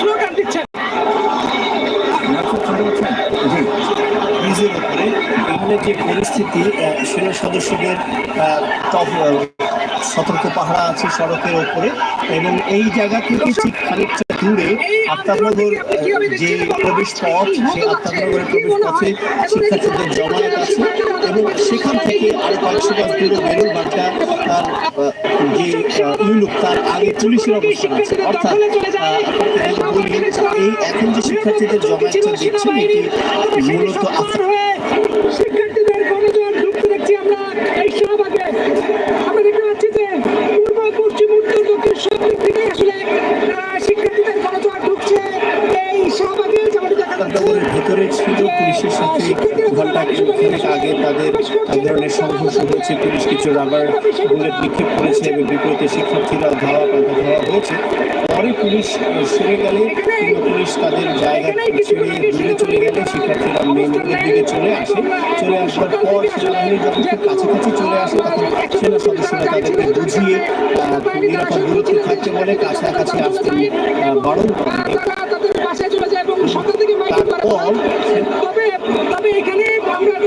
Slogan দিচ্ছেন। নিজের উপরে তাহলে যে পরিস্থিতি সেনা সদস্যদের সতর্ক পাহারা আছে সড়কের ওপরে এবং এই জায়গা থেকে ঠিক খানিকটা দূরে আত্মানগর যে প্রবেশ পথ, সেই আত্মানগরের প্রবেশ পথে শিক্ষার্থীদের জমায়েত আছে এবং সেখান থেকে আরও কয়েকশো গাছ দূরে বেরোল বার্তা তার যে ইউলুক তার আগে পুলিশের অবস্থান আছে। অর্থাৎ এই এখন যে শিক্ষার্থীদের জমায়েতটা দেখছেন, এটি মূলত আত্মা ঘন্টাকে আগে তাদের এক ধরনের সংঘর্ষ হয়েছে পুলিশ কিছু রাবার বুলেট নিক্ষেপ করেছে এবং বিপরীতে শিক্ষার্থীরা ধাওয়া পাল্টা ধাওয়া হয়েছে। পরে পুলিশ সরে গেলে পুলিশ তাদের জায়গা ছেড়ে দূরে চলে গেলে শিক্ষার্থীরা মেন রোডের দিকে চলে আসে। চলে আসার পর সেনাবাহিনী যখন খুব কাছাকাছি চলে আসে তখন সেনা সদস্যরা তাদেরকে বুঝিয়ে নিরাপদ দূরত্বে থাকতে বলে কাছাকাছি আসতে বারণ করে। তারপর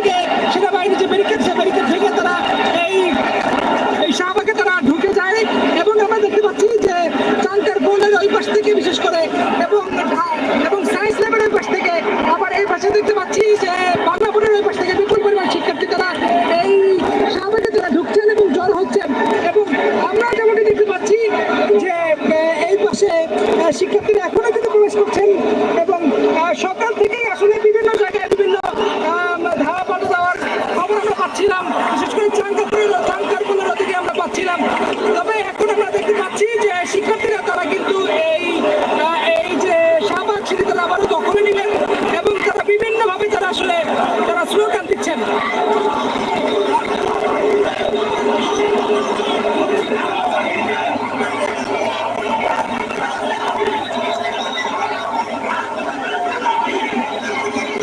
এদিকে সেনাবাহিনী যে ব্যারিকেড সে ব্যারিকেড ভেঙে তারা এই এই শাহবাগে তারা ঢুকে যায়। এবং আমরা দেখতে পাচ্ছি যে চাঙ্কার বোনের ওই পাশ থেকে বিশেষ করে এবং এবং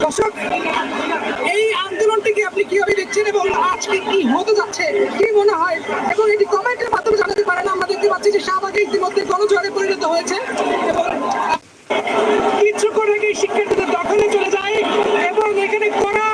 দর্শক, এই আন্দোলনটিকে আপনি কীভাবে দেখছেন এবং আজকে কি হতে যাচ্ছে, কি মনে হয়? এবং এটি কমেন্টের মাধ্যমে জানাতে পারেন। আমরা দেখতে পাচ্ছি যে শাহবাগে ইতিমধ্যে গণজোয়ারে পরিণত হয়েছে এবং কিছুক্ষণ আগে শিক্ষার্থীদের দখলে চলে যায় এবং এখানে করা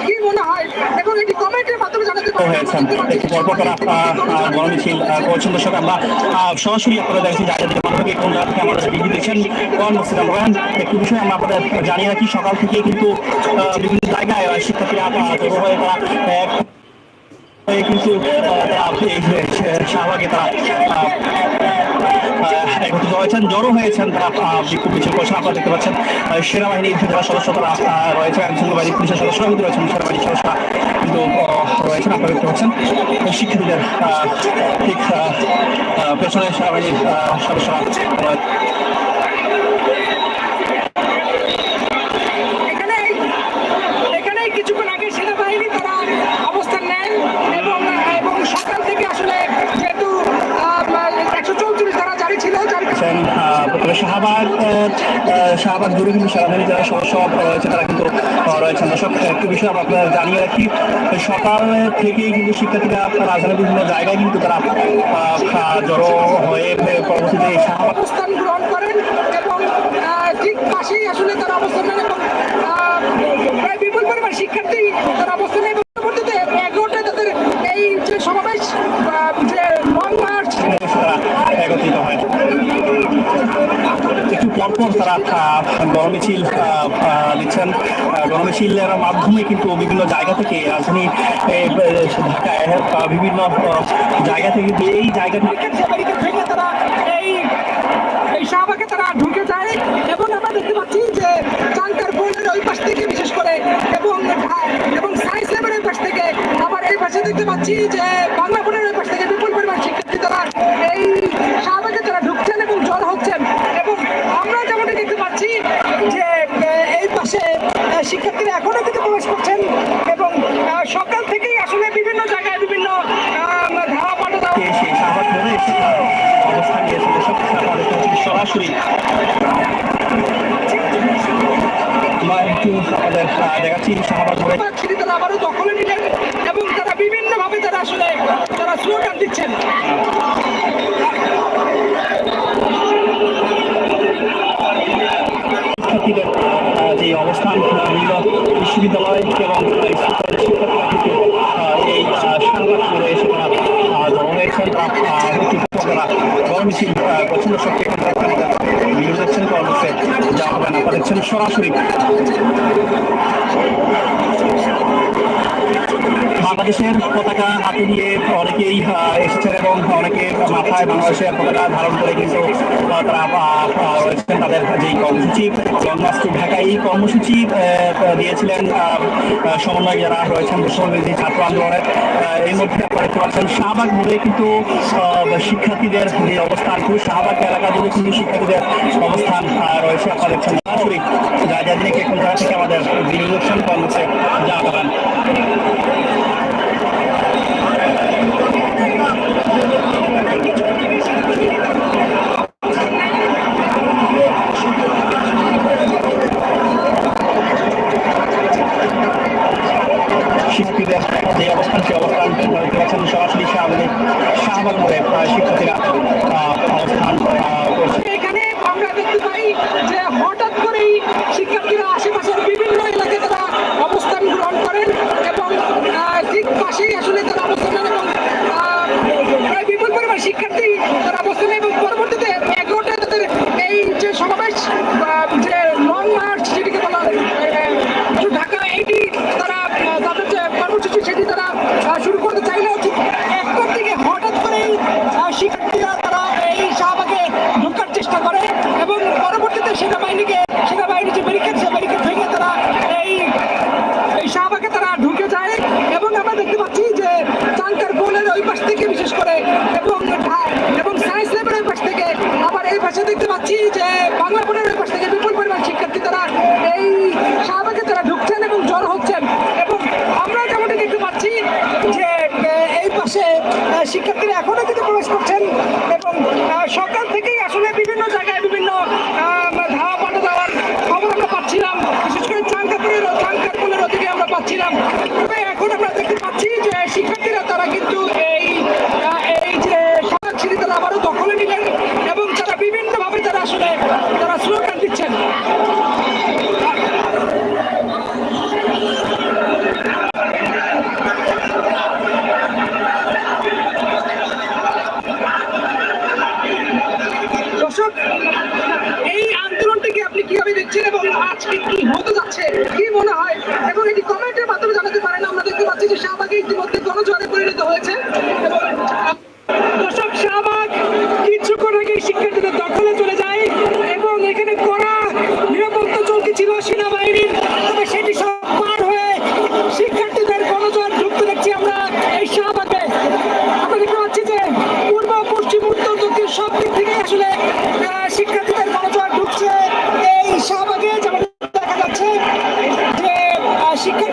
কি মনে হয়? এবং এটি কমেন্টের মাধ্যমে জানাতে হয়েছেন একটু পরপর তারা গণমিছিল করছেন দর্শক আমরা সরাসরি আপনারা দেখছি যাদের মাধ্যমে কোন থেকে আমাদের দেখছেন একটু বিষয় আমরা আপনাদের জানিয়ে রাখি সকাল থেকে কিন্তু বিভিন্ন জায়গায় শিক্ষার্থীরা জড়ো হয়ে তারা এক কিন্তু তারা শাহবাগে তারা একত্রিত জড়ো হয়েছেন তারা বিক্ষোভ মিছিল করছেন আপনারা দেখতে পাচ্ছেন। সেনাবাহিনীর যারা সদস্য তারা আহ, রয়েছেন আইনশৃঙ্খলা বাহিনী পুলিশের সদস্যরা কিন্তু রয়েছেন। সেনাবাহিনীর সদস্যরা কিন্তু রয়েছেন আপনারা দেখতে পাচ্ছেন। শিক্ষার্থীদের ঠিক পেছনে সেনাবাহিনীর সদস্যরা কিছুক্ষণ আগে সেনাবাহিনী তারা অবস্থান নেন এবং এবং সকাল থেকে আসলে যেহেতু একশো চৌত্রিশ ধারা জারি ছিল জারি আছেন আহ, তবে শাহবাগ শাহবাগ জুড়ে কিন্তু সেনাবাহিনী যারা সদস্য রয়েছে তারা কিন্তু রয়েছেন। দর্শক, একটু বিষয় আমরা জানিয়ে রাখি, সকাল থেকেই কিন্তু শিক্ষার্থীরা রাজধানীর বিভিন্ন জায়গায় কিন্তু তারা জড়ো হয়ে পরবর্তীতে শাহবাগ অবস্থান গ্রহণ আসলে তারা অবস্থান। নেন এবং প্রায় বিপুল পরিমাণ শিক্ষার্থী তারা অবস্থান নেন এবং পরবর্তীতে এগারোটায় তাদের এই যে সমাবেশ আহ, যে লং মার্চ তারা একত্রিত হয় একটু পরপর তারা গণমিছিল দিচ্ছেন গণমিছিলের মাধ্যমে কিন্তু বিভিন্ন জায়গা থেকে রাজধানী বিভিন্ন জায়গা থেকে এই জায়গা থেকে তারা এই তারা ঢুকে যায় এবং আমরা দেখতে পাচ্ছি যে পাশ থেকে, বিশেষ করে, এবং এবং সায়েন্স ওই পাশ থেকে, আবার এই পাশে দেখতে পাচ্ছি যে বাংলা বোনের ওই পাশ থেকে বিপুল পরিমাণ শিক্ষার্থী তারা এই শাহবাগে তারা ঢুকছেন এবং জড় হচ্ছেন এবং আমরা যেমনটি দেখতে পাচ্ছি যে আহ, এই পাশে আহ, শিক্ষার্থীরা এখনও কিন্তু প্রবেশ করছেন এবং সকাল থেকেই আসলে বিভিন্ন জায়গায় বিভিন্ন ধারা সরাসরি। আমরা একটু আমাদের দেখাচ্ছি সেটি তারা আবারও দখলে নিলেন এবং তারা বিভিন্নভাবে তারা আসলে তারা স্লোগান দিচ্ছেন। যে অবস্থান বিশ্ববিদ্যালয় এবং এই আহ, এসে তারা জড়ো হয়েছেন তারা আহ, একটু পর তারা গণমিছিল আহ, করছেন দর্শক এখন দেখছেন আমাদের কর্মসে যা হবে না। আপনারা সরাসরি বাংলাদেশের পতাকা হাতে নিয়ে অনেকেই এসেছেন এবং অনেকে মাথায় বাংলাদেশের পতাকা ধারণ করে কিন্তু তারা রয়েছেন তাদের যেই কর্মসূচি লংমার্চ ঢাকা এই কর্মসূচি দিয়েছিলেন সমন্বয় যারা রয়েছেন বিশ্ববিদ্যালয় ছাত্র আন্দোলনের এর মধ্যে আপনারা দেখতে পাচ্ছেন শাহবাগ মোড়ে কিন্তু শিক্ষার্থীদের যে অবস্থান পুরো শাহবাগ এলাকা জুড়ে কিন্তু শিক্ষার্থীদের অবস্থান রয়েছে আপনারা দেখছেন সরাসরি যা যা দিনে এখন থেকে আমাদের ভিডিও দেখছেন শিক্ষার্থীদের যে অবস্থান, সেই অবস্থান সরাসরি শাহবাগে মোড়ে শিক্ষার্থীরা অবস্থান এখানে আমরা দেখতে পাই যে হঠাৎ করেই শিক্ষার্থীরা আশেপাশের বিভিন্ন তারা অবস্থান গ্রহণ করেন এবং ঠিক আসলে তারা বিপুল পরিমাণ শিক্ষার্থী তারা অবস্থান এবং পরবর্তীতে এগারোটায় তাদের এই যে সমাবেশ আহ, যে লং মার্চ যেটিকে বলা হয়, আহ, ঢাকা এইটি তারা আহ, তাদের যে কর্মসূচি সেটি তারা আহ, শুরু করতে চাইলেও ঠিক একটার দিকে হঠাৎ করেই আহ, শিক্ষার্থীরা তারা এই শাহবাগে ঢোকার চেষ্টা করে এবং পরবর্তীতে সেনাবাহিনীকে সেনাবাহিনী যে ব্যারিকেড সে ব্যারিকেড ভেঙে তারা এই এই শাহবাগে তারা ঢুকে যায় এবং আমরা দেখতে পাচ্ছি যে চাঙ্কার বোনের ওই পাশ থেকে বিশেষ করে এবং ঢা- এবং সায়েন্স ল্যাবের ওই পাশ থেকে আবার এই পাশে দেখতে পাচ্ছি যে বাংলা বোনের ওই পাশ থেকে বিপুল পরিমাণ শিক্ষার্থী তারা এই শাহবাগে তারা ঢুকছেন এবং জড় হচ্ছেন এবং আমরা যেমনটি দেখতে পাচ্ছি যে আহ, এই পাশে আহ, শিক্ষার্থীরা এখনও কিন্তু প্রবেশ করছেন এবং আহ, সকাল থেকেই আসলে বিভিন্ন জায়গায় বিভিন্ন আহ, ধাওয়া পাল্টা দেওয়ার খবর আমরা পাচ্ছিলাম বিশেষ করে চাঙ্কাপুরের চাঙ্কারপুরের ওদিকে আমরা শিক্ষা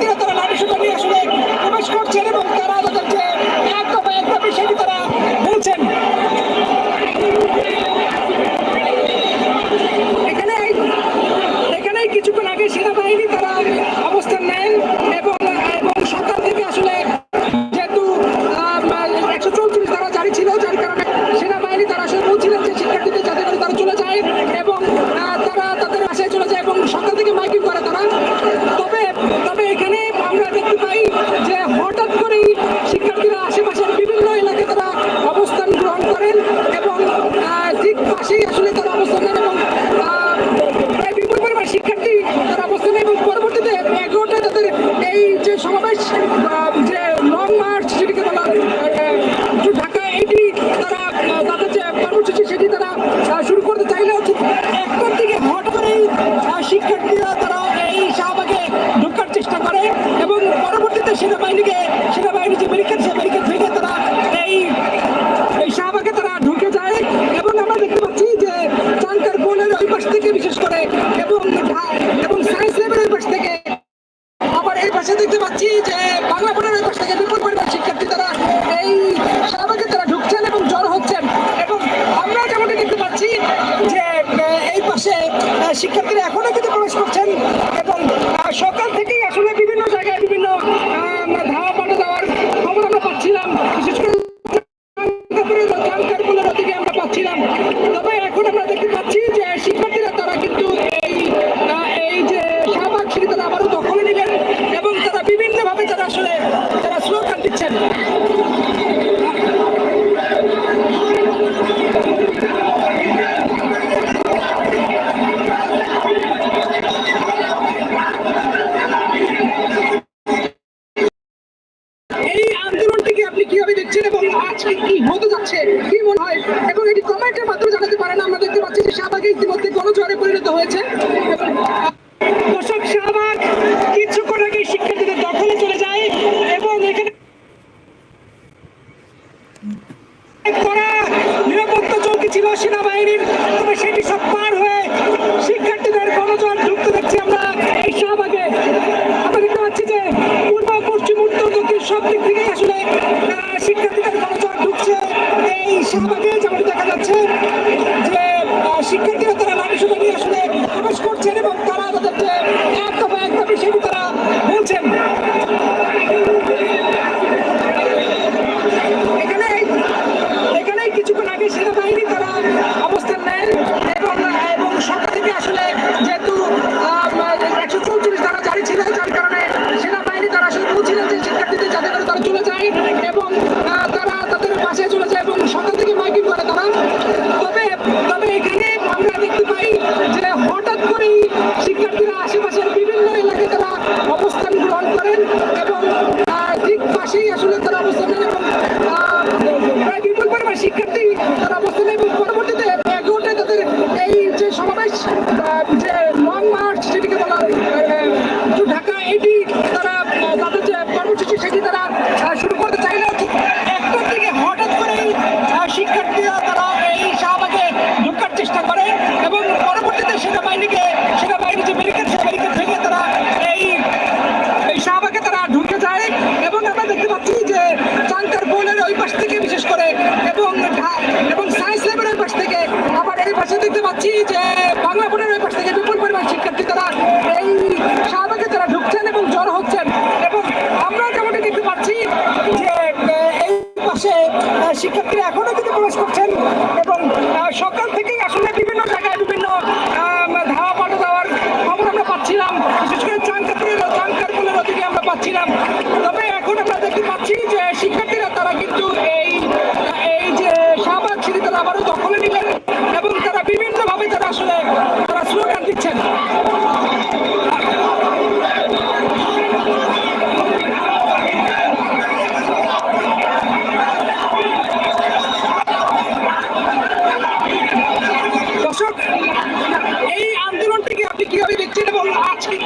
তারা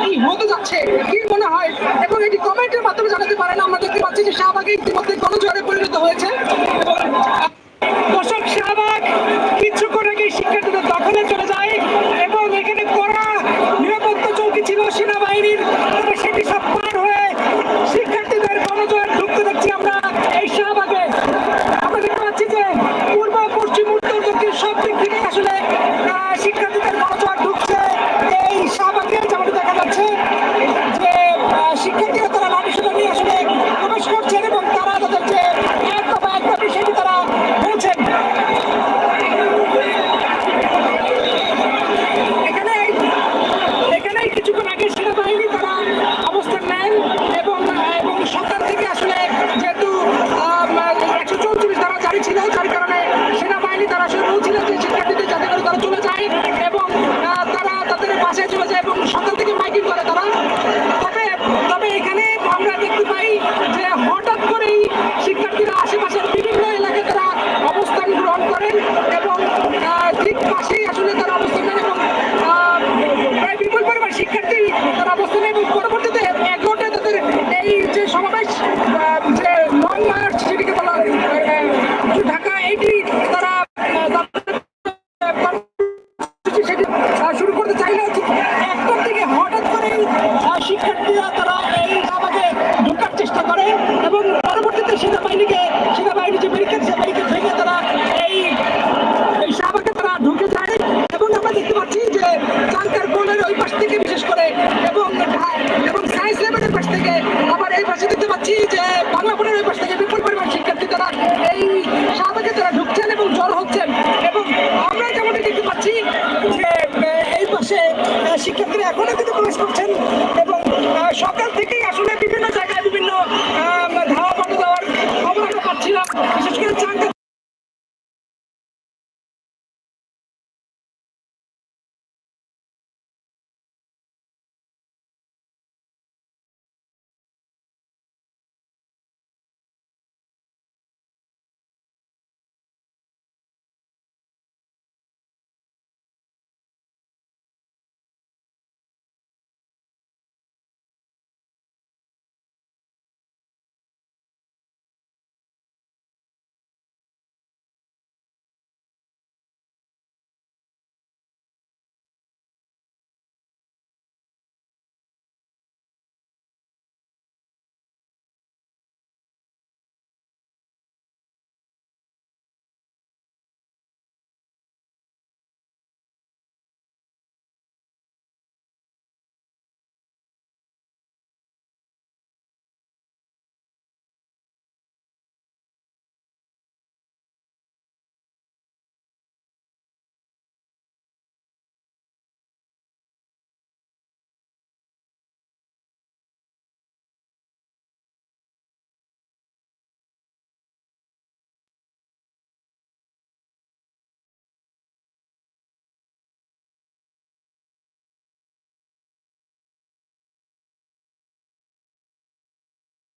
কি যাচ্ছে। কি মনে হয়? এবং এটি কমেন্টের মাধ্যমে জানাতে পারেন আমরা দেখতে পাচ্ছি যে শাহবাগে ইতিমধ্যে গণজোয়ারে পরিণত হয়েছে। দর্শক, শাহবাগ কিছুক্ষণ আগে শিক্ষার্থীদের দখলে চলে যায় এবং এখানে কড়া নিরাপত্তা চৌকি ছিল সেনাবাহিনীর। সেটি সব পার হয়ে শিক্ষার্থীদের গণজোয়ার ঢুকতে দেখছি আমরা। এই শাহবাগ হাসি দিতে পারছি।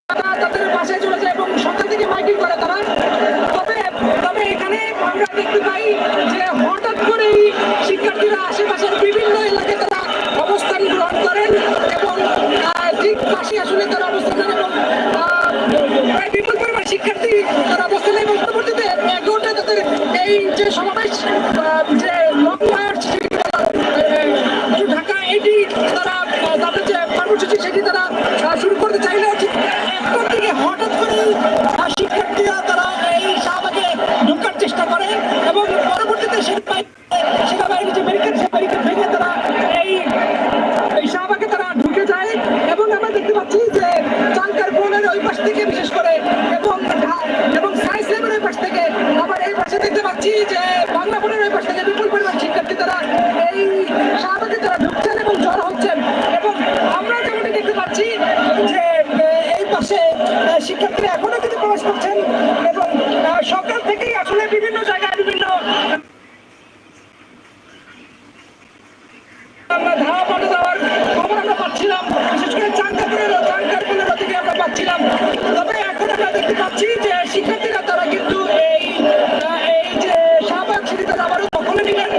তাদের পাশে চলে এবং সরকার থেকে মাইকিং করে তারা। শিক্ষার্থীরা তারা কিন্তু এই যে শাহবাগ তারা আবারও দখলে নেবেন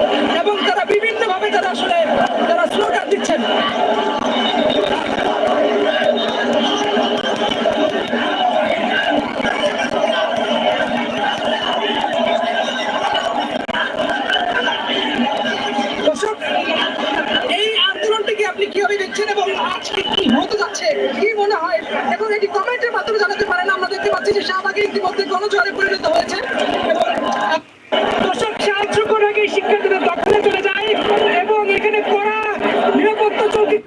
এবং তারা বিভিন্নভাবে তারা আসলে তারা স্লোগান দিচ্ছেন আপনি কীভাবে দেখছেন এবং আজকে কি হতে যাচ্ছে, কি মনে হয়, এবং এটি কমেন্টের মাধ্যমে জানাতে পারেন পাচ্ছি যে ইতিমধ্যে গণঝড়ে পরিণত হয়েছে। এবং দর্শক, সাহায্য করার আগে শিক্ষার্থীদের দখলে চলে যায় এবং এখানে কড়া নিরাপত্তা চৌকি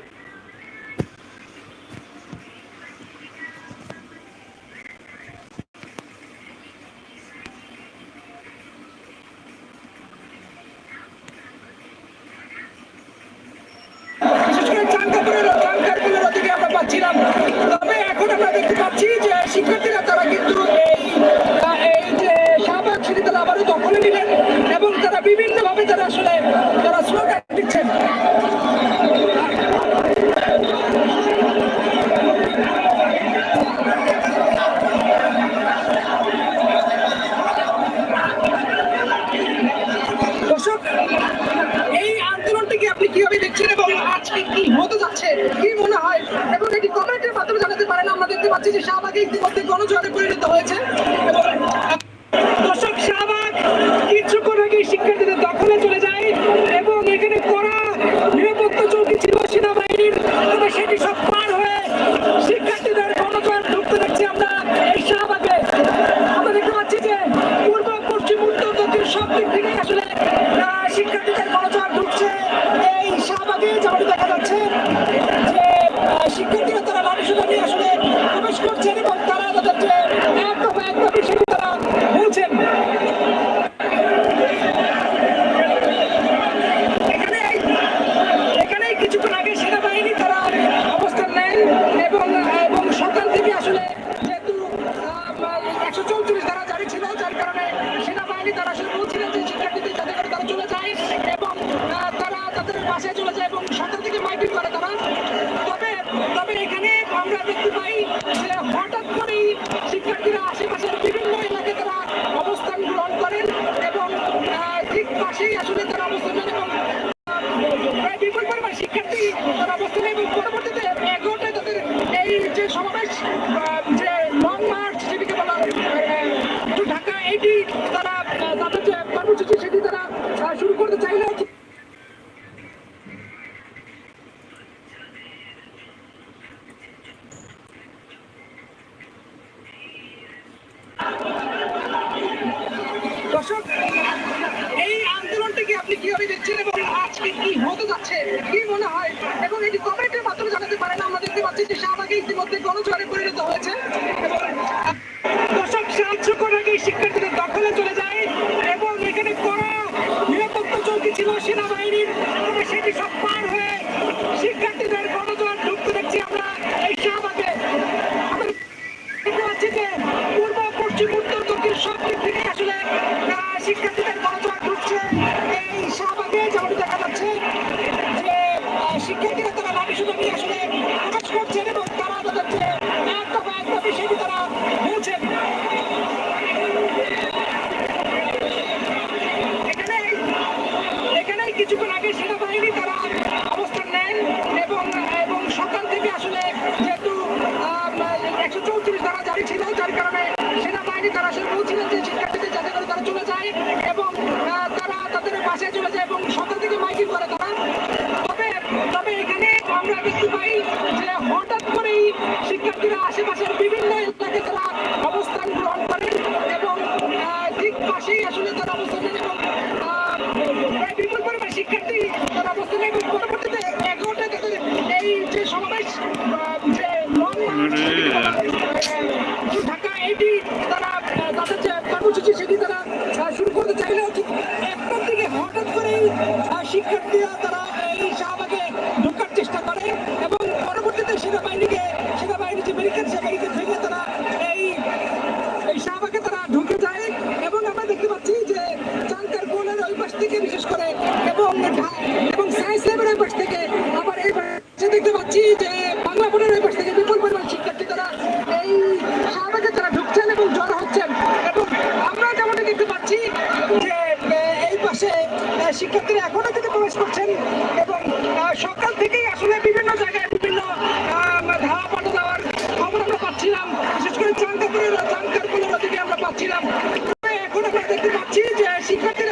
শিক্ষার্থীরা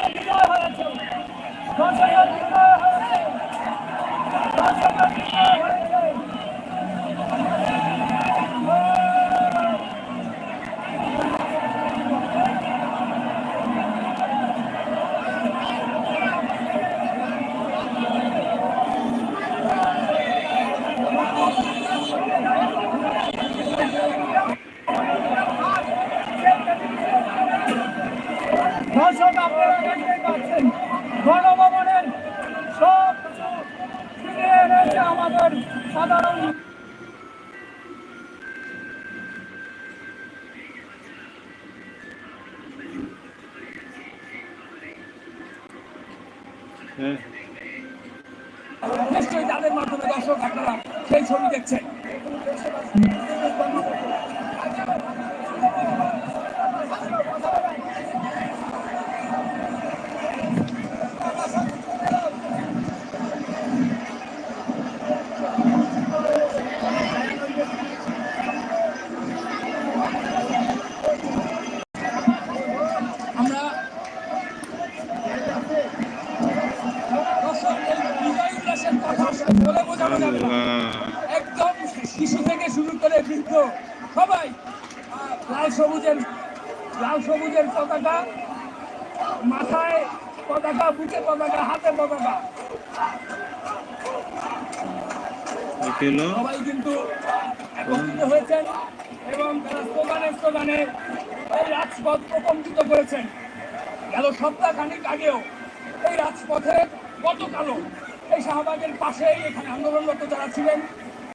Let's go! ছিল। সবাই কিন্তু একত্রিত হয়েছেন এবং তারা স্লোগানে স্লোগানে এই রাজপথ প্রকম্পিত করেছেন। গেল সপ্তাহখানিক আগেও এই রাজপথে গতকালও এই শাহবাগের পাশেই এখানে আন্দোলনরত যারা ছিলেন